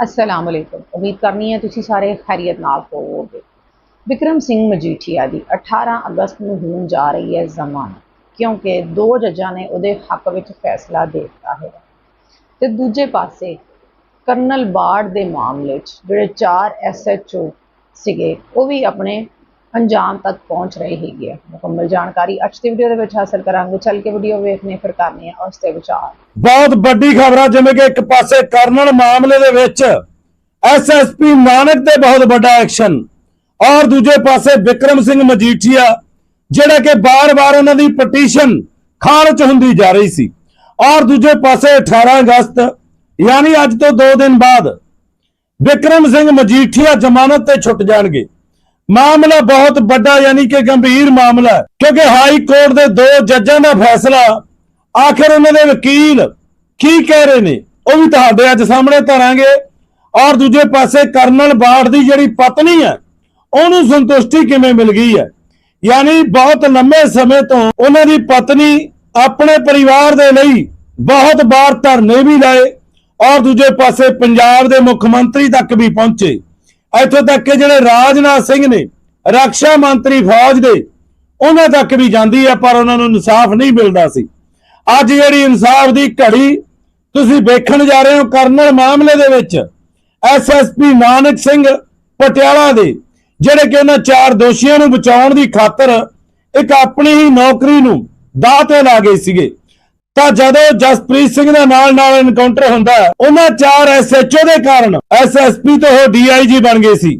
ਅਸਲਾਮ ਅਲੈਕੁਮ ਉਮੀਦ ਕਰਨੀ ਹੈ ਤੁਸੀਂ ਸਾਰੇ ਖੈਰੀਅਤ ਨਾਲ ਹੋਵੋਗੇ ਵਿਕਰਮ ਸਿੰਘ ਮਜੀਠੀਆ ਦੀ 18 ਅਗਸਤ ਨੂੰ ਹੋਣ ਜਾ ਰਹੀ ਹੈ ਜ਼ਮਾਨਤ ਕਿਉਂਕਿ ਦੋ ਜੱਜਾਂ ਨੇ ਉਹਦੇ ਹੱਕ ਵਿੱਚ ਫੈਸਲਾ ਦੇ ਦਿੱਤਾ ਹੈ ਤੇ ਦੂਜੇ ਪਾਸੇ ਕਰਨਲ ਬਾੜ ਦੇ ਮਾਮਲੇ 'ਚ ਜਿਹੜੇ ਚਾਰ ਐਸਐਚਓ ਸੀਗੇ ਉਹ ਵੀ ਆਪਣੇ ਅੰਜਾਮ ਤੱਕ ਪਹੁੰਚ ਰਹੇ ਹੈਗੇ ਮੁਕੰਮਲ ਜਾਣਕਾਰੀ ਅੱਜ ਦੀ ਵੀਡੀਓ ਦੇ ਵਿੱਚ ਹਾਸਲ ਕਰਾਂਗੇ। ਚੱਲ ਕੇ ਵੀਡੀਓ ਵੇਖਨੇ ਫਿਰ ਕਰਨੀ ਹੈ ਉਸ ਤੇ ਵਿਚਾਰ। ਬਹੁਤ ਵੱਡੀ ਖਬਰ ਆ ਜਿਵੇਂ ਕਿ ਇੱਕ ਪਾਸੇ ਕਰਨਲ ਮਾਮਲੇ ਦੇ ਵਿੱਚ ਐਸਐਸਪੀ ਨਾਨਕ ਤੇ ਬਹੁਤ ਵੱਡਾ ਐਕਸ਼ਨ ਔਰ ਦੂਜੇ ਪਾਸੇ ਵਿਕਰਮ ਸਿੰਘ ਮਜੀਠੀਆ, ਜਿਹੜਾ ਕਿ ਬਾਰ-ਬਾਰ ਉਹਨਾਂ ਦੀ ਪਟੀਸ਼ਨ ਖਾਰਜ ਹੁੰਦੀ ਜਾ ਰਹੀ ਸੀ। ਔਰ ਦੂਜੇ ਪਾਸੇ 18 ਅਗਸਤ, ਯਾਨੀ ਅੱਜ ਤੋਂ 2 ਦਿਨ ਬਾਅਦ ਵਿਕਰਮ ਸਿੰਘ ਮਜੀਠੀਆ ਜ਼ਮਾਨਤ ਤੇ ਛੁੱਟ ਜਾਣਗੇ। ਮਾਮਲਾ ਬਹੁਤ ਵੱਡਾ ਯਾਨੀ ਕਿ ਗੰਭੀਰ ਮਾਮਲਾ ਹੈ, ਕਿਉਂਕਿ ਹਾਈ ਕੋਰਟ ਦੇ ਦੋ ਜੱਜਾਂ ਦਾ ਫੈਸਲਾ, ਆਖਿਰ ਉਹਨਾਂ ਦੇ ਵਕੀਲ ਕੀ ਕਹਿ ਰਹੇ ਨੇ, ਉਹ ਵੀ ਤੁਹਾਡੇ ਅੱਜ ਸਾਹਮਣੇ ਧਰਾਂਗੇ। ਔਰ ਦੂਜੇ ਪਾਸੇ ਕਰਨਲ ਬਾੜ ਦੀ ਜਿਹੜੀ ਪਤਨੀ ਹੈ, ਉਹਨੂੰ ਸੰਤੁਸ਼ਟੀ ਕਿਵੇਂ ਮਿਲ ਗਈ ਹੈ? ਯਾਨੀ ਬਹੁਤ ਲੰਮੇ ਸਮੇਂ ਤੋਂ ਉਹਨਾਂ ਦੀ ਪਤਨੀ ਆਪਣੇ ਪਰਿਵਾਰ ਦੇ ਲਈ ਬਹੁਤ ਵਾਰ ਧਰਨੇ ਵੀ ਲਾਏ, ਔਰ ਦੂਜੇ ਪਾਸੇ ਪੰਜਾਬ ਦੇ ਮੁੱਖ ਮੰਤਰੀ ਤੱਕ ਵੀ ਪਹੁੰਚੇ। ਇੱਥੋਂ ਤੱਕ ਕਿ ਜਿਹੜੇ ਰਾਜਨਾਥ ਸਿੰਘ ਨੇ ਰੱਖਿਆ ਮੰਤਰੀ ਫੌਜ ਦੇ, ਉਹਨਾਂ ਤੱਕ ਵੀ ਜਾਂਦੀ ਹੈ ਪਰ ਉਹਨਾਂ ਨੂੰ ਇਨਸਾਫ ਨਹੀਂ ਮਿਲਦਾ ਸੀ। ਅੱਜ ਜਿਹੜੀ ਇਨਸਾਫ ਦੀ ਘੜੀ ਤੁਸੀਂ ਵੇਖਣ ਜਾ ਰਹੇ ਹੋ, ਕਰਨਲ ਮਾਮਲੇ ਦੇ ਵਿੱਚ ਐਸਐਸਪੀ ਨਾਨਕ ਸਿੰਘ ਪਟਿਆਲਾ ਦੇ, ਜਿਹੜੇ ਕਿ ਉਹਨਾਂ ਚਾਰ ਦੋਸ਼ੀਆਂ ਨੂੰ ਬਚਾਉਣ ਦੀ ਖਾਤਰ ਇੱਕ ਆਪਣੀ ਹੀ ਨੌਕਰੀ ਨੂੰ ਦਾਅ ਤੇ ਲਾ ਗਏ ਸੀਗੇ। ਤਾਂ ਜਦੋਂ ਜਸਪ੍ਰੀਤ ਸਿੰਘ ਦੇ ਨਾਲ ਨਾਲ ਐਨਕਾਊਂਟਰ ਹੁੰਦਾ ਹੈ, ਉਹਨਾਂ ਚਾਰ ਐਸਐਚਓ ਦੇ ਕਾਰਨ ਐਸਐਸਪੀ ਤੋਂ ਉਹ ਡੀਆਈਜੀ ਬਣ ਗਏ ਸੀ।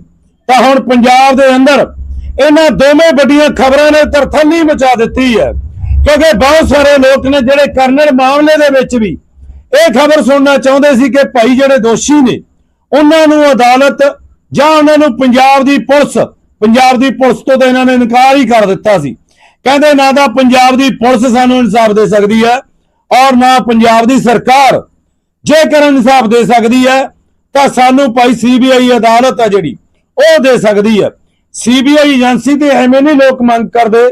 ਤਾਂ ਹੁਣ ਪੰਜਾਬ ਦੇ ਅੰਦਰ ਇਹਨਾਂ ਦੋਵੇਂ ਵੱਡੀਆਂ ਖਬਰਾਂ ਨੇ ਤਰਥੱਲੀ ਮਚਾ ਦਿੱਤੀ ਹੈ। ਕਿਉਂਕਿ ਬਹੁਤ ਸਾਰੇ ਲੋਕ ਨੇ ਜਿਹੜੇ ਕਰਨਲ ਮਾਮਲੇ ਦੇ ਵਿੱਚ ਵੀ ਇਹ ਖਬਰ ਸੁਣਨਾ ਚਾਹੁੰਦੇ ਸੀ ਕਿ ਭਾਈ ਜਿਹੜੇ ਦੋਸ਼ੀ ਨੇ ਉਹਨਾਂ ਨੂੰ ਅਦਾਲਤ ਜਾਂ ਉਹਨਾਂ ਨੂੰ ਪੰਜਾਬ ਦੀ ਪੁਲਿਸ ਪੰਜਾਬ ਦੀ ਪੁਲਿਸ ਤੋਂ ਤਾਂ ਇਹਨਾਂ ਨੇ ਇਨਕਾਰ ਹੀ ਕਰ ਦਿੱਤਾ ਸੀ। ਕਹਿੰਦੇ ਨਾ ਤਾਂ ਪੰਜਾਬ ਦੀ ਪੁਲਿਸ ਸਾਨੂੰ ਇਨਸਾਫ ਦੇ ਸਕਦੀ ਹੈ ਔਰ ਨਾ ਪੰਜਾਬ ਦੀ ਸਰਕਾਰ ਜੇਕਰ ਇਨਸਾਫ ਦੇ ਸਕਦੀ ਹੈ, ਤਾਂ ਸਾਨੂੰ ਭਾਈ ਸੀਬੀਆਈ ਅਦਾਲਤ ਆ ਜਿਹੜੀ, ਉਹ ਦੇ ਸਕਦੀ ਹੈ। ਸੀਬੀਆਈ ਏਜੰਸੀ ਤੇ ਐਵੇਂ ਨਹੀਂ ਲੋਕ ਮੰਗ ਕਰਦੇ।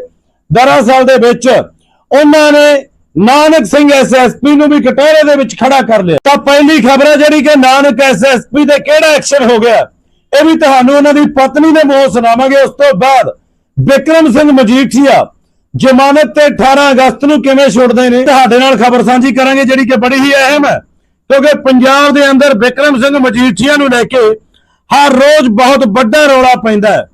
ਦਰਅਸਲ ਦੇ ਵਿੱਚ ਉਹਨਾਂ ਨੇ ਨਾਨਕ ਸਿੰਘ ਐਸਐਸਪੀ ਨੂੰ ਵੀ ਕਟਹਿਰੇ ਦੇ ਵਿੱਚ ਖੜਾ ਕਰ ਲਿਆ। ਤਾਂ ਪਹਿਲੀ ਖਬਰ ਹੈ ਜਿਹੜੀ ਕਿ ਨਾਨਕ ਐਸਐਸਪੀ ਤੇ ਕਿਹੜਾ ਐਕਸ਼ਨ ਹੋ ਗਿਆ? ਇਹ ਵੀ ਤੁਹਾਨੂੰ ਉਹਨਾਂ ਦੀ ਪਤਨੀ ਦੇ ਮੂੰਹੋਂ ਸੁਣਾਵਾਂਗੇ। ਉਸ ਤੋਂ ਬਾਅਦ ਵਿਕਰਮ ਸਿੰਘ ਮਜੀਠੀਆ ਜ਼ਮਾਨਤ ਤੇ 18 ਅਗਸਤ ਨੂੰ ਕਿਵੇਂ ਛੁੱਟਦੇ ਨੇ? ਤੁਹਾਡੇ ਨਾਲ ਖਬਰ ਸਾਂਝੀ ਕਰਾਂਗੇ, ਜਿਹੜੀ ਕਿ ਬੜੀ ਹੀ ਅਹਿਮ ਹੈ। ਕਿਉਂਕਿ ਪੰਜਾਬ ਦੇ ਅੰਦਰ ਵਿਕਰਮ ਸਿੰਘ ਮਜੀਠੀਆ ਨੂੰ ਲੈ ਕੇ ਹਰ ਰੋਜ਼ ਬਹੁਤ ਵੱਡਾ ਰੌਲਾ ਪੈਂਦਾ ਹੈ।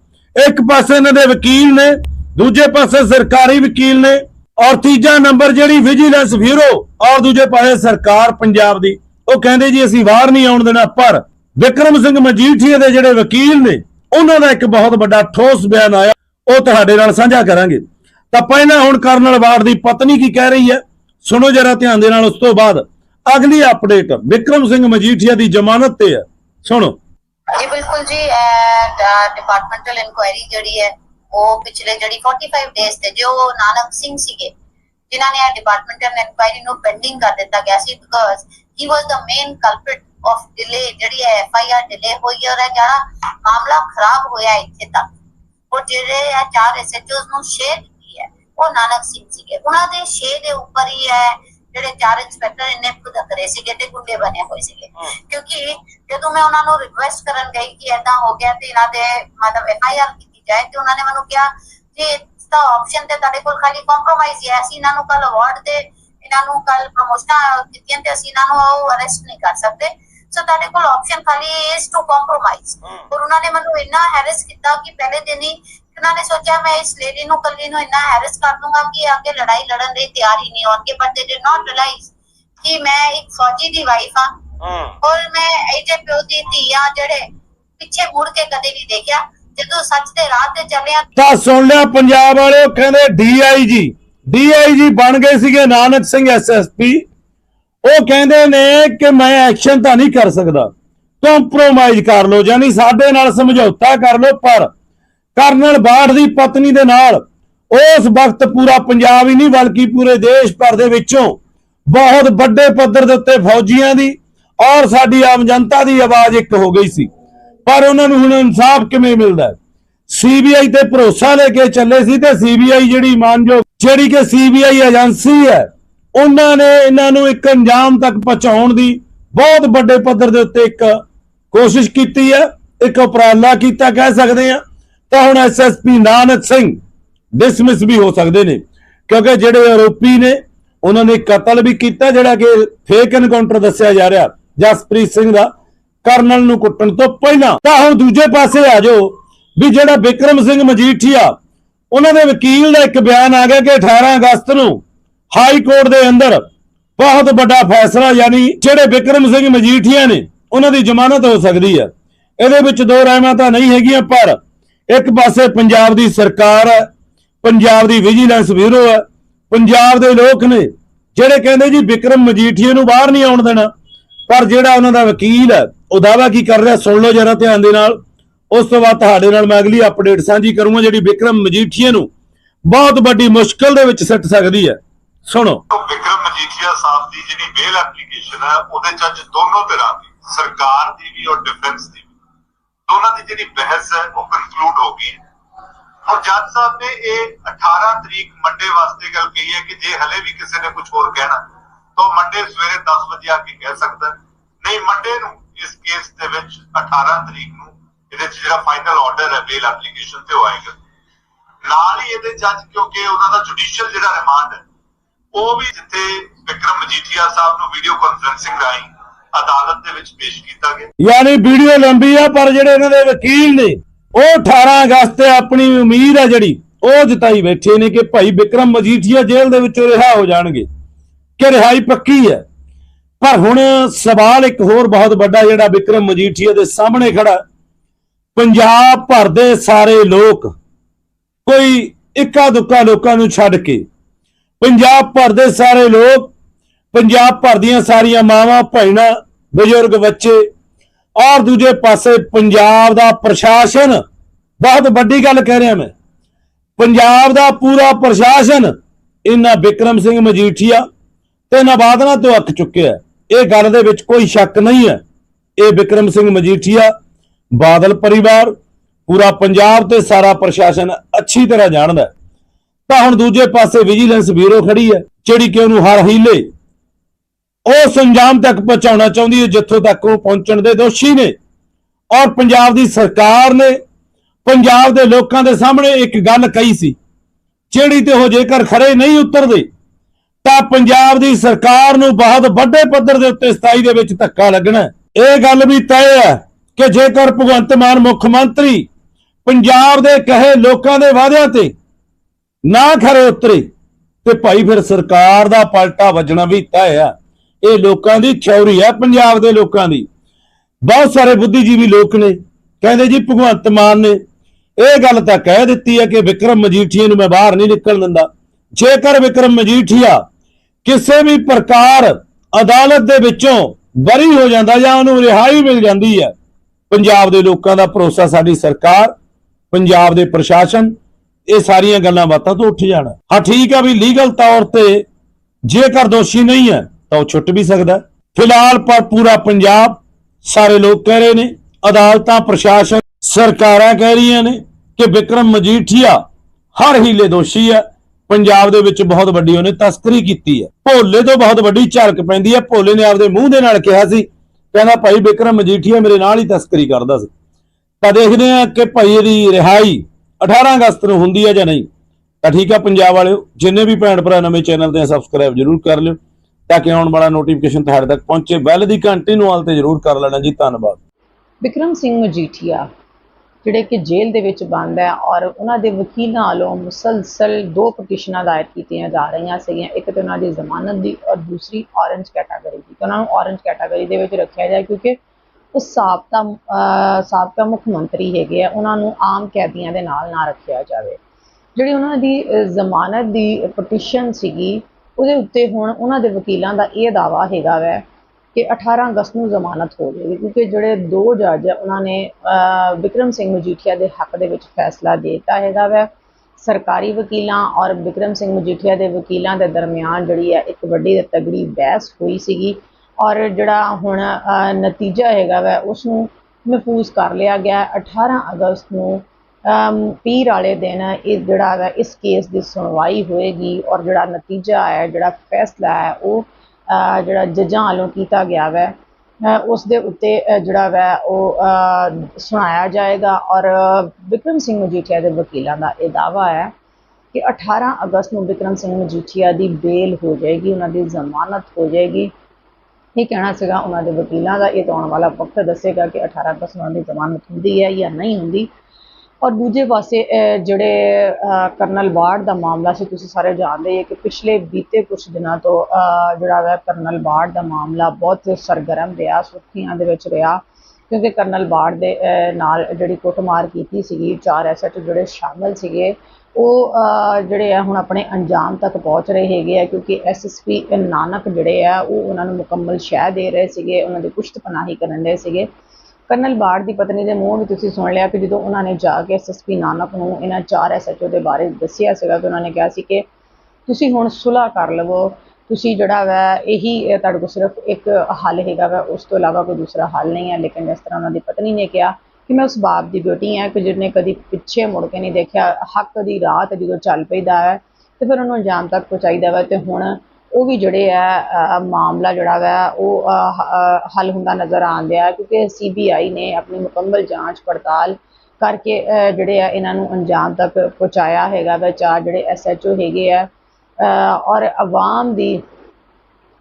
ਇੱਕ ਪਾਸੇ ਇਹਨਾਂ ਦੇ ਵਕੀਲ ਨੇ, ਦੂਜੇ ਪਾਸੇ ਸਰਕਾਰੀ ਵਕੀਲ ਨੇ, ਔਰ ਤੀਜਾ ਨੰਬਰ ਜਿਹੜੀ ਵਿਜੀਲੈਂਸ ਬਿਊਰੋ ਔਰ ਦੂਜੇ ਪਾਸੇ ਸਰਕਾਰ ਪੰਜਾਬ ਦੀ। ਉਹ ਕਹਿੰਦੇ ਜੀ, ਅਸੀਂ ਬਾਹਰ ਨਹੀਂ ਆਉਣ ਦੇਣਾ, ਪਰ ਵਿਕਰਮ ਸਿੰਘ ਮਜੀਠੀਆ ਦੇ ਜਿਹੜੇ ਵਕੀਲ ਨੇ, ਉਹਨਾਂ ਦਾ ਇੱਕ ਬਹੁਤ ਵੱਡਾ ਠੋਸ ਬਿਆਨ ਆਇਆ। ਉਹ ਤੁਹਾਡੇ ਨਾਲ ਸਾਂਝਾ ਕਰਾਂਗੇ। ਤਾਂ ਪਹਿਲਾਂ ਹੁਣ ਕਰਨਲ ਵਾਰਡ ਦੀ ਪਤਨੀ ਕੀ ਕਹਿ ਰਹੀ ਹੈ? ਸੁਣੋ ਜਰਾ ਧਿਆਨ ਦੇ ਨਾਲ ਉਸ ਤੋਂ ਬਾਅਦ। ਅਗਲੀ ਅਪਡੇਟ ਵਿਕਰਮ ਸਿੰਘ ਮਜੀਠੀਆ ਦੀ ਜ਼ਮਾਨਤ ਤੇ ਹੈ। ਸੁਣੋ। ਜੀ, ਬਿਲਕੁਲ ਜੀ ਡਿਪਾਰਟਮੈਂਟਲ ਇਨਕੁਆਇਰੀ ਜਿਹੜੀ ਹੈ, ਉਹ ਪਿਛਲੇ ਜਿਹੜੀ 45 ਡੇਜ਼ ਤੇ ਜੋ ਨਾਨਕ ਸਿੰਘ ਸੀਗੇ, ਜਿਨ੍ਹਾਂ ਨੇ ਡਿਪਾਰਟਮੈਂਟਲ ਇਨਕੁਆਇਰੀ ਨੂੰ ਪੈਂਡਿੰਗ ਕਰ ਦਿੱਤਾ ਗਿਆ ਸੀ because he was the main culprit of delay ਜਿਹੜੀ ਹੈ ਐਫ ਆਈ ਆਰ ਡਿਲੇ ਹੋਈ ਔਰ ਜਿਹੜਾ ਮਾਮਲਾ ਖਰਾਬ ਹੋਇਆ ਇੱਥੇ ਤੱਕ। ਉਹ ਜਿਹੜੇ ਆ ਚਾਰ ਐਸਐਚਓਸ ਨੂੰ ਸ਼ੇਅਰ ਉਹ ਨਾਨਕ ਸਿੰਘ ਸੀਗੇ। ਉਹਨਾਂ ਦੇ ਸ਼ੇਅਰ ਦੇ ਉੱਪਰ ਹੀ ਹੈ ਜਿਹੜੇ ਚਾਰ ਇੰਸਪੈਕਟਰ ਇਹਨੇ ਖੁਦ ਕਰੇ ਸੀਗੇ ਤੇ ਗੁੰਡੇ ਬਣੇ ਹੋਏ ਸੀਗੇ। ਕਿਉਂਕਿ ਜਦੋਂ ਮੈਂ ਉਹਨਾਂ ਨੂੰ ਰਿਕੁਐਸਟ ਕਰਨ ਗਈ ਕਿ ਐਦਾਂ ਹੋ ਗਿਆ ਤੇ ਇਹਨਾਂ ਦੇ ਮਤਲਬ ਐਫ ਆਈ ਆਰ ਕੀਤੀ ਜਾਏ ਤੇ ਉਹਨਾਂ ਨੇ ਮੈਨੂੰ ਕਿਹਾ ਕਿ ਦਾ ਆਪਸ਼ਨ ਤੇ ਤੁਹਾਡੇ ਕੋਲ ਖਾਲੀ ਕੰਪਰੋਮਾਈਜ਼ ਹੈ ਅਸੀਂ ਇਹਨਾਂ ਨੂੰ ਕੱਲ ਅਵਾਰਡ ਤੇ ਇਹਨਾਂ ਨੂੰ ਕੱਲ ਪ੍ਰਮੋਸ਼ਨਾਂ ਕੀਤੀਆਂ ਤੇ ਅਸੀਂ ਇਹਨਾਂ ਨੂੰ ਉਹ ਅਰੈਸਟ ਨਹੀਂ ਕਰ ਸਕਦੇ। ਸੋ ਤੁਹਾਡੇ ਕੋਲ ਆਪਸ਼ਨ ਖਾਲੀ ਇਸ ਟੂ ਕੰਪਰੋਮਾਈਜ਼ ਔਰ ਉਹਨਾਂ ਨੇ ਮੈਨੂੰ ਇੰਨਾ ਹੈਰਸ ਕੀਤਾ ਕਿ ਪਹਿਲੇ ਦਿਨ ਹੀ ਉਹਨਾਂ ਨੇ ਸੋਚਿਆ ਮੈਂ ਇਸ ਲੇਡੀ ਨੂੰ ਕੱਲੀ ਨੂੰ ਇੰਨਾ ਹੈਰਸ ਕਰ ਦੂੰਗਾ ਕਿ ਅੱਗੇ ਲੜਾਈ ਲੜਨ ਲਈ ਤਿਆਰ ਹੀ ਨਹੀਂ ਹੋਣਗੇ ਬਟ ਦੇ ਡਿਡ ਨਾਟ ਰਿਅਲਾਈਜ਼ ਕਿ ਮੈਂ ਇੱਕ ਫੌਜੀ ਦੀ ਵਾਈਫ ਹਾਂ। ਔਰ ਮੈਂ ਇਹ ਜੇ ਪਿਓ ਦੀ ਧੀ ਆ ਜਿਹੜੇ ਪਿੱਛੇ ਮੁੜ ਕੇ ਕਦੇ ਨਹੀਂ ਦੇਖਿਆ। ਜਦੋਂ ਸੱਚ ਦੇ ਰਾਹ ਤੇ ਚੱਲਿਆ ਤਾਂ ਸੁਣ ਲਿਆ ਪੰਜਾਬ ਵਾਲਿਓ ਕਹਿੰਦੇ ਡੀਆਈਜੀ ਡੀਆਈਜੀ ਬਣ ਗਏ ਸੀਗੇ ਨਾਨਕ ਸਿੰਘ ਐਸਐਸਪੀ ਉਹ ਕਹਿੰਦੇ ਨੇ ਕਿ ਮੈਂ ਐਕਸ਼ਨ ਤਾਂ ਨਹੀਂ ਕਰ ਸਕਦਾ। ਕੰਪਰੋਮਾਈਜ਼ ਕਰ ਲਓ ਯਾਨੀ ਸਾਡੇ ਨਾਲ ਸਮਝੌਤਾ ਕਰ ਲਓ ਪਰ ਕਰਨਲ ਬਾੜ ਦੀ ਪਤਨੀ ਦੇ ਨਾਲ। ਉਸ ਵਕਤ ਪੂਰਾ ਪੰਜਾਬ ਹੀ ਨਹੀਂ, ਬਲਕਿ ਪੂਰੇ ਦੇਸ਼ ਭਰ ਦੇ ਵਿੱਚੋਂ ਬਹੁਤ ਵੱਡੇ ਪੱਧਰ ਦੇ ਉੱਤੇ ਫੌਜੀਆਂ ਦੀ ਔਰ ਸਾਡੀ ਆਮ ਜਨਤਾ ਦੀ ਆਵਾਜ਼ ਇੱਕ ਹੋ ਗਈ ਸੀ। ਪਰ ਉਹਨਾਂ ਨੂੰ ਹੁਣ ਇਨਸਾਫ ਕਿਵੇਂ ਮਿਲਦਾ ਹੈ? ਸੀਬੀਆਈ ਤੇ ਭਰੋਸਾ ਲੈ ਕੇ ਚੱਲੇ ਸੀ ਤੇ ਸੀਬੀਆਈ ਜਿਹੜੀ ਮਾਨਯੋਗ, ਜਿਹੜੀ ਕਿ ਸੀਬੀਆਈ ਏਜੰਸੀ ਹੈ, ਉਹਨਾਂ ਨੇ ਇਹਨਾਂ ਨੂੰ ਇੱਕ ਅੰਜਾਮ ਤੱਕ ਪਹੁੰਚਾਉਣ ਦੀ ਬਹੁਤ ਵੱਡੇ ਪੱਧਰ ਦੇ ਉੱਤੇ ਇੱਕ ਕੋਸ਼ਿਸ਼ ਕੀਤੀ ਹੈ। ਇੱਕ ਉਪਰਾਲਾ ਕੀਤਾ ਕਹਿ ਸਕਦੇ ਆ ਤਾਂ ਹੁਣ ਐਸਐਸਪੀ ਨਾਨਕ ਸਿੰਘ? ਡਿਸਮਿਸ ਵੀ ਹੋ ਸਕਦੇ ਨੇ। ਕਿਉਂਕਿ ਜਿਹੜੇ ਆਰੋਪੀ ਨੇ, ਉਹਨਾਂ ਨੇ ਕਤਲ ਵੀ ਕੀਤਾ, ਜਿਹੜਾ ਕਿ ਫੇਕ ਐਨਕਾਊਂਟਰ ਦੱਸਿਆ ਜਾ ਰਿਹਾ, ਜਸਪ੍ਰੀਤ ਸਿੰਘ ਦਾ। ਕਰਨਲ ਨੂੰ ਕੁੱਟਣ ਤੋਂ ਪਹਿਲਾਂ ਤਾਂ ਹੁਣ ਦੂਜੇ ਪਾਸੇ ਆ ਜਾਓ ਵੀ ਜਿਹੜਾ ਵਿਕਰਮ ਸਿੰਘ ਮਜੀਠੀਆ, ਉਹਨਾਂ ਦੇ ਵਕੀਲ ਦਾ ਇੱਕ ਬਿਆਨ ਆ ਗਿਆ ਕਿ 18 ਅਗਸਤ ਨੂੰ ਹਾਈ ਕੋਰਟ ਦੇ ਅੰਦਰ ਬਹੁਤ ਵੱਡਾ ਫੈਸਲਾ, ਯਾਨੀ ਜਿਹੜੇ ਵਿਕਰਮ ਸਿੰਘ ਮਜੀਠੀਆ ਨੇ, ਉਹਨਾਂ ਦੀ ਜ਼ਮਾਨਤ ਹੋ ਸਕਦੀ ਹੈ। ਇਹਦੇ ਵਿੱਚ ਦੋ ਰਹਿਮਾਂ ਤਾਂ ਨਹੀਂ ਹੈਗੀਆਂ, ਪਰ ਇੱਕ ਪਾਸੇ ਪੰਜਾਬ ਦੀ ਸਰਕਾਰ ਹੈ, ਪੰਜਾਬ ਦੀ ਵਿਜੀਲੈਂਸ ਬਿਊਰੋ ਹੈ, ਪੰਜਾਬ ਦੇ ਲੋਕ ਨੇ ਜਿਹੜੇ ਕਹਿੰਦੇ ਜੀ ਵਿਕਰਮ ਮਜੀਠੀਆ ਨੂੰ ਬਾਹਰ ਨਹੀਂ ਆਉਣ ਦੇਣਾ, ਪਰ ਜਿਹੜਾ ਉਹਨਾਂ ਦਾ ਵਕੀਲ ਹੈ, ਉਹ ਦਾਵਾ ਕੀ ਕਰ ਰਿਹਾ? ਸੁਣ ਲਓ ਜਰਾ ਧਿਆਨ ਦੇ ਨਾਲ। ਉਸ ਤੋਂ ਬਾਅਦ ਤੁਹਾਡੇ ਨਾਲ ਮੈਂ ਅਗਲੀ ਅਪਡੇਟ ਸਾਂਝੀ ਕਰੂੰਗਾ ਜਿਹੜੀ ਵਿਕਰਮ ਮਜੀਠੀਏ ਨੂੰ ਬਹੁਤ ਵੱਡੀ ਮੁਸ਼ਕਲ ਦੇ ਵਿੱਚ ਸੱਟ ਸਕਦੀ ਹੈ। ਸੁਣੋ। ਵਿਕਰਮ ਮਜੀਠੀਆ ਸਾਹਿਬ ਦੀ ਜਿਹੜੀ ਬੇਲ ਐਪਲੀਕੇਸ਼ਨ ਹੈ, ਉਹਦੇ ਚ ਦੋਨੋਂ ਤਰ੍ਹਾਂ ਦੀ, ਸਰਕਾਰ ਦੀ ਵੀ ਔਰ ਡਿਫੈਂਸ ਦੀ ਦੋਨਾਂ ਦੀ ਜਿਹੜੀ ਬਹਿਸ ਹੈ, ਉਹ ਕੰਕਲੂਡ ਹੋ ਗਈ ਹੈ। ਔਰ ਜੱਜ ਸਾਹਿਬ ਨੇ ਇਹ 18 ਤਰੀਕ ਮੰਡੇ ਵਾਸਤੇ ਗੱਲ ਕਹੀ ਹੈ ਕਿ ਜੇ ਹਲੇ ਵੀ ਕਿਸੇ ਨੇ ਕੁਝ ਹੋਰ ਕਹਿਣਾ, ਤਾਂ ਮੰਡੇ ਸਵੇਰੇ 10 ਵਜੇ ਆ ਕੇ ਕਹਿ ਸਕਦਾ ਨਹੀਂ, ਮੰਡੇ ਨੂੰ ਇਸ ਕੇਸ ਦੇ ਵਿੱਚ 18 ਤਰੀਕ ਨੂੰ ਇਹਦੇ ਜਿਹੜਾ ਫਾਈਨਲ ਆਰਡਰ ਹੈ ਬੇਲ ਐਪਲੀਕੇਸ਼ਨ ਤੇ ਉਹ ਨਾਲ ਹੀ ਇਹਦੇ ਜੱਜ, ਕਿਉਂਕਿ ਉਹਨਾਂ ਦਾ ਜੁਡੀਸ਼ੀਅਲ ਜਿਹੜਾ ਰਿਮਾਂਡ ਹੈ, ਉਹ ਵੀ ਜਿੱਥੇ ਵਿਕਰਮ ਮਜੀਠੀਆ ਸਾਹਿਬ ਨੂੰ ਵੀਡੀਓ ਕਾਨਫਰੈਂਸਿੰਗ ਰਾਹੀਂ ਅਦਾਲਤ ਦੇ ਵਿੱਚ ਪੇਸ਼ ਕੀਤਾ ਗਿਆ। ਯਾਨੀ ਵੀਡੀਓ ਲੰਬੀ ਆ, ਪਰ ਜਿਹੜੇ ਇਹਨਾਂ ਦੇ ਵਕੀਲ ਨੇ, ਉਹ 18 ਅਗਸਤ ਤੇ ਆਪਣੀ ਉਮੀਦ ਆ ਜਿਹੜੀ, ਉਹ ਜਤਾਈ ਬੈਠੇ ਨੇ ਕਿ ਭਾਈ ਵਿਕਰਮ ਮਜੀਠੀਆ ਜੇਲ੍ਹ ਦੇ ਵਿੱਚੋਂ ਰਿਹਾ ਹੋ ਜਾਣਗੇ, ਕਿ ਰਿਹਾਈ ਪੱਕੀ ਹੈ ਪਰ ਹੁਣ ਸਵਾਲ ਇੱਕ ਹੋਰ ਬਹੁਤ ਵੱਡਾ ਜਿਹੜਾ ਵਿਕਰਮ ਮਜੀਠੀਆ ਦੇ ਸਾਹਮਣੇ ਖੜਾ। ਪੰਜਾਬ ਭਰ ਦੇ ਸਾਰੇ ਲੋਕ ਕੋਈ ਇੱਕਾ ਦੁੱਕਾ ਲੋਕਾਂ ਨੂੰ ਛੱਡ ਕੇ, ਪੰਜਾਬ ਭਰ ਦੇ ਸਾਰੇ ਲੋਕ, ਪੰਜਾਬ ਭਰ ਦੀਆਂ ਸਾਰੀਆਂ ਮਾਵਾਂ, ਭੈਣਾਂ ਬਜ਼ੁਰਗ ਬੱਚੇ ਔਰ ਦੂਜੇ ਪਾਸੇ ਪੰਜਾਬ ਦਾ ਪ੍ਰਸ਼ਾਸਨ, ਬਹੁਤ ਵੱਡੀ ਗੱਲ ਕਹਿ ਰਿਹਾ ਮੈਂ, ਪੰਜਾਬ ਦਾ ਪੂਰਾ ਪ੍ਰਸ਼ਾਸਨ ਇਹਨਾਂ ਵਿਕਰਮ ਸਿੰਘ ਮਜੀਠੀਆ ਤੇ ਨਵਾਦਨਾ ਤੋਂ ਅੱਕ ਚੁੱਕਿਆ ਇਹ ਗੱਲ ਦੇ ਵਿੱਚ ਕੋਈ ਸ਼ੱਕ ਨਹੀਂ ਹੈ। ਇਹ ਵਿਕਰਮ ਸਿੰਘ ਮਜੀਠੀਆ, ਬਾਦਲ ਪਰਿਵਾਰ, ਪੂਰਾ ਪੰਜਾਬ ਤੇ ਸਾਰਾ ਪ੍ਰਸ਼ਾਸਨ ਅੱਛੀ ਤਰ੍ਹਾਂ ਜਾਣਦਾ ਤਾਂ ਹੁਣ ਦੂਜੇ ਪਾਸੇ ਵਿਜੀਲੈਂਸ ਬਿਊਰੋ ਖੜੀ ਹੈ, ਜਿਹੜੀ ਕਿ ਉਹਨੂੰ ਹਰ ਹੀਲੇ ਉਸ ਅੰਜਾਮ ਤੱਕ ਪਹੁੰਚਾਉਣਾ ਚਾਹੁੰਦੀ ਹੈ ਜਿੱਥੋਂ ਤੱਕ ਉਹ ਪਹੁੰਚਣ ਦੇ ਦੋਸ਼ੀ ਨੇ। ਔਰ ਪੰਜਾਬ ਦੀ ਸਰਕਾਰ ਨੇ ਪੰਜਾਬ ਦੇ ਲੋਕਾਂ ਦੇ ਸਾਹਮਣੇ ਇੱਕ ਗੱਲ ਕਹੀ ਸੀ, ਜਿਹੜੀ ਤੇ ਉਹ ਜੇਕਰ ਖਰੇ ਨਹੀਂ ਉਤਰਦੇ, ਤਾਂ ਪੰਜਾਬ ਦੀ ਸਰਕਾਰ ਨੂੰ ਬਹੁਤ ਵੱਡੇ ਪੱਧਰ ਦੇ ਉੱਤੇ 27 ਦੇ ਵਿੱਚ ਧੱਕਾ ਲੱਗਣਾ ਇਹ ਗੱਲ ਵੀ ਤੈਅ ਹੈ ਕਿ ਜੇਕਰ ਭਗਵੰਤ ਮਾਨ ਮੁੱਖ ਮੰਤਰੀ ਪੰਜਾਬ ਦੇ ਕਹੇ ਲੋਕਾਂ ਦੇ ਵਾਅਦਿਆਂ ਤੇ ਨਾ ਖਰੇ ਉਤਰੇ, ਤੇ ਭਾਈ ਫਿਰ ਸਰਕਾਰ ਦਾ ਪਲਟਾ ਵੱਜਣਾ ਵੀ ਤੈਅ ਹੈ। ਇਹ ਲੋਕਾਂ ਦੀ ਥਿਉਰੀ ਹੈ, ਪੰਜਾਬ ਦੇ ਲੋਕਾਂ ਦੀ। ਬਹੁਤ ਸਾਰੇ ਬੁੱਧੀਜੀਵੀ ਲੋਕ ਨੇ, ਕਹਿੰਦੇ ਜੀ ਭਗਵੰਤ ਮਾਨ ਨੇ ਇਹ ਗੱਲ ਤਾਂ ਕਹਿ ਦਿੱਤੀ ਹੈ ਕਿ ਵਿਕਰਮ ਮਜੀਠੀਆ ਨੂੰ ਮੈਂ ਬਾਹਰ ਨਹੀਂ ਨਿਕਲਣ ਦਿੰਦਾ। ਜੇਕਰ ਵਿਕਰਮ ਮਜੀਠੀਆ ਕਿਸੇ ਵੀ ਪ੍ਰਕਾਰ ਅਦਾਲਤ ਦੇ ਵਿੱਚੋਂ ਬਰੀ ਹੋ ਜਾਂਦਾ ਜਾਂ ਉਹਨੂੰ ਰਿਹਾਈ ਮਿਲ ਜਾਂਦੀ ਹੈ, ਪੰਜਾਬ ਦੇ ਲੋਕਾਂ ਦਾ ਭਰੋਸਾ ਸਾਡੀ ਸਰਕਾਰ, ਪੰਜਾਬ ਦੇ ਪ੍ਰਸ਼ਾਸਨ, ਇਹ ਸਾਰੀਆਂ ਗੱਲਾਂ ਬਾਤਾਂ ਤੋਂ ਉੱਠ ਜਾਣਾ। ਹਾਂ, ਠੀਕ ਆ ਵੀ ਲੀਗਲ ਤੌਰ ਤੇ ਜੇਕਰ ਦੋਸ਼ੀ ਨਹੀਂ ਹੈ ਤਾਂ ਉਹ ਛੁੱਟ ਵੀ ਸਕਦਾ। ਫਿਲਹਾਲ ਪਰ ਪੂਰਾ ਪੰਜਾਬ ਸਾਰੇ ਲੋਕ ਕਹਿ ਰਹੇ ਨੇ, ਅਦਾਲਤਾਂ, ਪ੍ਰਸ਼ਾਸਨ, ਸਰਕਾਰਾਂ ਕਹਿ ਰਹੀਆਂ ਨੇ ਕਿ ਵਿਕਰਮ ਮਜੀਠੀਆ ਹਰ ਹੀਲੇ ਦੋਸ਼ੀ ਹੈ ਪੰਜਾਬ ਦੇ ਵਿੱਚ ਬਹੁਤ ਵੱਡੀ ਉਹਨੇ ਤਸਕਰੀ ਕੀਤੀ ਹੈ ਭੋਲੇ ਤੋਂ ਬਹੁਤ ਵੱਡੀ ਝਲਕ ਪੈਂਦੀ ਹੈ ਭੋਲੇ ਨੇ ਆਪਦੇ ਮੂੰਹ ਦੇ ਨਾਲ ਕਿਹਾ ਸੀ, ਕਹਿੰਦਾ ਭਾਈ ਵਿਕਰਮ ਮਜੀਠੀਆ ਮੇਰੇ ਨਾਲ ਹੀ ਤਸਕਰੀ ਕਰਦਾ ਸੀ। ਤਾਂ ਦੇਖਦੇ ਹਾਂ ਕਿ ਭਾਈ ਇਹਦੀ ਰਿਹਾਈ 18 ਅਗਸਤ ਨੂੰ ਹੁੰਦੀ ਹੈ ਜਾਂ ਨਹੀਂ। ਤਾਂ ਠੀਕ ਆ ਪੰਜਾਬ ਵਾਲਿਓ, ਜਿੰਨੇ ਵੀ ਭੈਣ ਭਰਾ ਨਵੇਂ ਚੈਨਲ ਤੇ ਸਬਸਕ੍ਰਾਈਬ ਜਰੂਰ ਕਰ ਲਿਓ। ਤਾਂ ਕਿ ਆਉਣ ਵਾਲਾ ਨੋਟੀਫਿਕੇਸ਼ਨ ਤੁਹਾਡੇ ਤੱਕ ਪਹੁੰਚੇ। ਬੈਲ ਦੀ ਘੰਟੀ ਨੂੰ ਆਲ ਤੇ ਜਰੂਰ ਕਰ ਲੈਣਾ ਜੀ। ਧੰਨਵਾਦ। ਵਿਕਰਮ ਸਿੰਘ ਮਜੀਠੀਆ, ਜਿਹੜੇ ਕਿ ਜੇਲ੍ਹ ਦੇ ਵਿੱਚ ਬੰਦ ਹੈ ਔਰ ਉਹਨਾਂ ਦੇ ਵਕੀਲਾਂ ਵੱਲੋਂ ਮੁਸਲਸਲ ਦੋ ਪਟੀਸ਼ਨਾਂ ਦਾਇਰ ਕੀਤੀਆਂ ਜਾ ਰਹੀਆਂ ਸੀਗੀਆਂ। ਇੱਕ ਤੇ ਉਹਨਾਂ ਦੀ ਜ਼ਮਾਨਤ ਦੀ ਔਰ ਦੂਸਰੀ ਔਰੰਜ ਕੈਟਾਗਰੀ ਦੀ। ਉਹਨਾਂ ਨੂੰ ਔਰੰਜ ਕੈਟਾਗਰੀ ਦੇ ਵਿੱਚ ਰੱਖਿਆ ਜਾਏ ਕਿਉਂਕਿ ਉਹ ਸਾਬਕਾ ਸਾਬਕਾ ਮੁੱਖ ਮੰਤਰੀ ਹੈਗੇ ਆ। ਉਹਨਾਂ ਨੂੰ ਆਮ ਕੈਦੀਆਂ ਦੇ ਨਾਲ ਨਾ ਰੱਖਿਆ ਜਾਵੇ। ਜਿਹੜੀ ਉਹਨਾਂ ਦੀ ਜ਼ਮਾਨਤ ਦੀ ਪਟੀਸ਼ਨ ਸੀਗੀ ਉਹਦੇ ਉੱਤੇ ਹੁਣ ਉਹਨਾਂ ਦੇ ਵਕੀਲਾਂ ਦਾ ਇਹ ਦਾਵਾ ਹੈਗਾ ਵੈ ਕਿ 18 ਅਗਸਤ ਨੂੰ ਜ਼ਮਾਨਤ ਹੋ ਜਾਏਗੀ ਕਿਉਂਕਿ ਜਿਹੜੇ ਦੋ ਜੱਜ ਆ ਉਹਨਾਂ ਨੇ ਅਹ, ਵਿਕਰਮ ਸਿੰਘ ਮਜੀਠੀਆ ਦੇ ਹੱਕ ਦੇ ਵਿੱਚ ਫੈਸਲਾ ਦੇ ਦਿੱਤਾ ਹੈਗਾ ਵੈ ਸਰਕਾਰੀ ਵਕੀਲਾਂ ਔਰ ਵਿਕਰਮ ਸਿੰਘ ਮਜੀਠੀਆ ਦੇ ਵਕੀਲਾਂ ਦੇ ਦਰਮਿਆਨ ਜਿਹੜੀ ਹੈ ਇੱਕ ਵੱਡੀ ਤੇ ਤਗੜੀ ਬਹਿਸ ਹੋਈ ਸੀਗੀ ਔਰ ਜਿਹੜਾ ਹੁਣ ਨਤੀਜਾ ਹੈਗਾ ਵੈ ਉਸ ਨੂੰ ਮਹਿਫੂਜ਼ ਕਰ ਲਿਆ ਗਿਆ ਹੈ। 18 ਅਗਸਤ ਨੂੰ ਪੀਰ ਵਾਲੇ ਦਿਨ ਇਹ ਜਿਹੜਾ ਹੈ ਇਸ ਕੇਸ ਦੀ ਸੁਣਵਾਈ ਹੋਏਗੀ ਔਰ ਜਿਹੜਾ ਨਤੀਜਾ ਹੈ ਜਿਹੜਾ ਫੈਸਲਾ ਹੈ, ਉਹ ਜਿਹੜਾ ਜੱਜਾਂ ਵੱਲੋਂ ਕੀਤਾ ਗਿਆ ਵੈ ਉਸ ਦੇ ਉੱਤੇ ਜਿਹੜਾ ਵੈ, ਉਹ ਸੁਣਾਇਆ ਜਾਏਗਾ ਔਰ ਵਿਕਰਮ ਸਿੰਘ ਮਜੀਠੀਆ ਦੇ ਵਕੀਲਾਂ ਦਾ ਇਹ ਦਾਵਾ ਹੈ ਕਿ 18 ਅਗਸਤ ਨੂੰ ਵਿਕਰਮ ਸਿੰਘ ਮਜੀਠੀਆ ਦੀ ਬੇਲ ਹੋ ਜਾਏਗੀ, ਉਹਨਾਂ ਦੀ ਜ਼ਮਾਨਤ ਹੋ ਜਾਏਗੀ। ਇਹ ਕਹਿਣਾ ਸੀਗਾ ਉਹਨਾਂ ਦੇ ਵਕੀਲਾਂ ਦਾ, ਇਹ ਤਾਂ ਆਉਣ ਵਾਲਾ ਵਕਤ ਦੱਸੇਗਾ ਕਿ 18 ਅਗਸਤ ਨੂੰ ਉਹਨਾਂ ਦੀ ਜ਼ਮਾਨਤ ਹੁੰਦੀ ਹੈ ਜਾਂ ਨਹੀਂ ਹੁੰਦੀ। ਔਰ ਦੂਜੇ ਪਾਸੇ ਜਿਹੜੇ ਕਰਨਲ ਬਾੜ ਦਾ ਮਾਮਲਾ ਸੀ, ਤੁਸੀਂ ਸਾਰੇ ਜਾਣਦੇ ਹੋ ਕਿ ਪਿਛਲੇ ਬੀਤੇ ਕੁਝ ਦਿਨਾਂ ਤੋਂ ਜਿਹੜਾ ਹੈ ਕਰਨਲ ਬਾੜ ਦਾ ਮਾਮਲਾ ਬਹੁਤ ਸਰਗਰਮ ਰਿਹਾ, ਸੁਰਖੀਆਂ ਦੇ ਵਿੱਚ ਰਿਹਾ, ਕਿਉਂਕਿ ਕਰਨਲ ਬਾੜ ਦੇ ਨਾਲ ਜਿਹੜੀ ਕੁੱਟਮਾਰ ਕੀਤੀ ਸੀਗੀ, ਚਾਰ ਐਸਐਚ ਜਿਹੜੇ ਸ਼ਾਮਲ ਸੀਗੇ, ਉਹ ਜਿਹੜੇ ਆ ਹੁਣ ਆਪਣੇ ਅੰਜਾਮ ਤੱਕ ਪਹੁੰਚ ਰਹੇ ਹੈਗੇ ਆ, ਕਿਉਂਕਿ ਐਸਐਸਪੀ ਨਾਨਕ ਜਿਹੜੇ ਆ, ਉਹ ਉਹਨਾਂ ਨੂੰ ਮੁਕੰਮਲ ਸ਼ਹਿ ਦੇ ਰਹੇ ਸੀਗੇ, ਉਹਨਾਂ ਦੀ ਪੁਸ਼ਤ ਪਨਾਹੀ ਕਰਨ ਦੇ ਸੀਗੇ। ਕਰਨਲ ਬਾੜ ਦੀ ਪਤਨੀ ਦੇ ਮੂੰਹ ਵੀ ਤੁਸੀਂ ਸੁਣ ਲਿਆ ਕਿ ਜਦੋਂ ਉਹਨਾਂ ਨੇ ਜਾ ਕੇ ਐਸਐਸਪੀ ਨਾਨਕ ਨੂੰ ਇਹਨਾਂ ਚਾਰ ਐਸਐਚਓ ਦੇ ਬਾਰੇ ਦੱਸਿਆ ਸੀਗਾ ਕਿ ਉਹਨਾਂ ਨੇ ਕਿਹਾ ਸੀ ਕਿ ਤੁਸੀਂ ਹੁਣ ਸੁਲ੍ਹਾ ਕਰ ਲਵੋ, ਤੁਸੀਂ ਜਿਹੜਾ ਵਾ ਇਹੀ ਤੁਹਾਡੇ ਕੋਲ ਸਿਰਫ ਇੱਕ ਹੱਲ ਹੈਗਾ ਵਾ, ਉਸ ਤੋਂ ਇਲਾਵਾ ਕੋਈ ਦੂਸਰਾ ਹੱਲ ਨਹੀਂ ਹੈ। ਲੇਕਿਨ ਜਿਸ ਤਰ੍ਹਾਂ ਉਹਨਾਂ ਦੀ ਪਤਨੀ ਨੇ ਕਿਹਾ ਕਿ ਮੈਂ ਉਸ ਬਾਪ ਦੀ ਬੇਟੀ ਹਾਂ, ਕਿ ਜਿਹਨੇ ਕਦੀ ਪਿੱਛੇ ਮੁੜ ਕੇ ਨਹੀਂ ਦੇਖਿਆ। ਹੱਕ ਦੀ ਰਾਤ ਜਦੋਂ ਚੱਲ ਪੈਂਦਾ ਹੈ ਤੇ ਫਿਰ ਉਹਨੂੰ ਅੰਜਾਮ ਤੱਕ ਪਹੁੰਚਾਈਦਾ ਵਾ ਤੇ ਹੁਣ ਉਹ ਵੀ ਜਿਹੜੇ ਆ ਮਾਮਲਾ ਜਿਹੜਾ ਵਾ, ਉਹ ਹੱਲ ਹੁੰਦਾ ਨਜ਼ਰ ਆਉਂਦਿਆ ਕਿਉਂਕਿ ਸੀਬੀਆਈ ਨੇ ਆਪਣੀ ਮੁਕੰਮਲ ਜਾਂਚ ਪੜਤਾਲ ਕਰਕੇ ਜਿਹੜੇ ਆ, ਇਹਨਾਂ ਨੂੰ ਅੰਜਾਮ ਤੱਕ ਪਹੁੰਚਾਇਆ ਹੈਗਾ ਵਾ, ਚਾਰ ਜਿਹੜੇ ਐਸਐਚਓ ਹੈਗੇ ਆ ਔਰ ਆਵਾਮ ਦੀ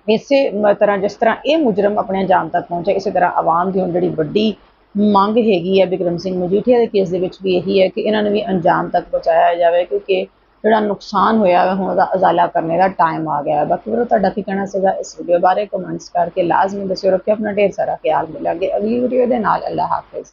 ਇਸੇ ਤਰ੍ਹਾਂ ਜਿਸ ਤਰ੍ਹਾਂ ਇਹ ਮੁਜਰਮ ਆਪਣੇ ਅੰਜਾਮ ਤੱਕ ਪਹੁੰਚੇ, ਇਸੇ ਤਰ੍ਹਾਂ ਆਵਾਮ ਦੀ ਹੁਣ ਜਿਹੜੀ ਵੱਡੀ ਮੰਗ ਹੈਗੀ ਹੈ ਬਿਕਰਮ ਸਿੰਘ ਮਜੀਠੀਆ ਦੇ ਕੇਸ ਦੇ ਵਿੱਚ ਵੀ ਇਹੀ ਹੈ ਕਿ ਇਹਨਾਂ ਨੂੰ ਵੀ ਅੰਜਾਮ ਤੱਕ ਪਹੁੰਚਾਇਆ ਜਾਵੇ, ਕਿਉਂਕਿ ਜਿਹੜਾ ਨੁਕਸਾਨ ਹੋਇਆ ਹੈ ਹੁਣ ਉਹਦਾ ਅਜ਼ਾਲਾ ਕਰਨ ਦਾ ਟਾਈਮ ਆ ਗਿਆ। ਹੈ ਬਾਕੀ ਵੀਰੋ, ਤੁਹਾਡਾ ਕੀ ਕਹਿਣਾ ਸੀਗਾ ਇਸ ਵੀਡੀਓ ਬਾਰੇ? ਕਮੈਂਟਸ ਕਰਕੇ ਲਾਜ਼ਮੀ ਦੱਸਿਓ, ਰੱਖਿਓ, ਆਪਣਾ ਢੇਰ ਸਾਰਾ ਖਿਆਲ ਮਿਲਾਂਗੇ ਅਗਲੀ ਵੀਡੀਓ ਦੇ ਨਾਲ। ਅੱਲਾ ਹਾਫਿਜ਼।